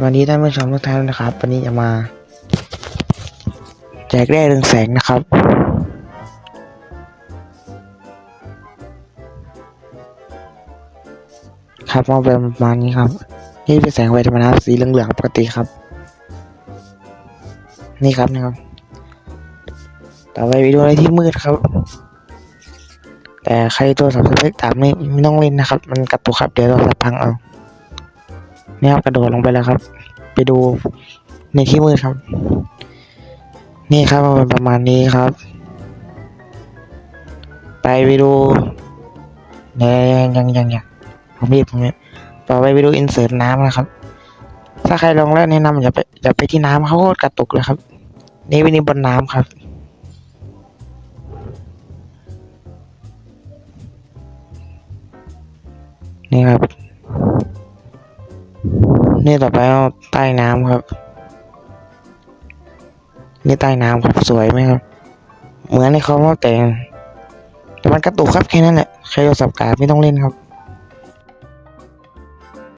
สวัสดีท่านผู้ชมทุกท่านนะครับ วันนี้จะมา แจกแร่เรืองแสงนะครับ ครับมาเป็นประมาณนี้ครับ นี่เป็นแสงไฟธรรมดาสีเหลืองๆปกติครับ นี่ครับนะครับ ต่อไปไปดูอะไรที่มืดครับ แต่ใครตัวสับสเปกตามไม่ไม่ต้องเล่นนะครับ มันกระตุกครับเดี๋ยวเราสับพังเอา นี่ครับกระโดดลงไปแล้วครับ ไปดูในที่มืดครับ นี่ครับมันเป็นประมาณนี้ครับ ไปไปดูยังยังยังยังผมรีบผมรีบต่อไปไปดูอินเสิร์ตน้ำนะครับ ถ้าใครลองแล้วแนะนำอย่าไปอย่าไปที่น้ำเขาโคตรกระตุกเลยครับ นี่วินี่บนน้ำครับนี่ครับ นี่ต่อไปเอาใต้น้ำครับ นี่ใต้น้ำครับสวยไหมครับ เหมือนในคอมว่าแต่งแต่มันกระตุกครับแค่นั้นแหละใครโทรศัพท์กาไม่ต้องเล่นครับ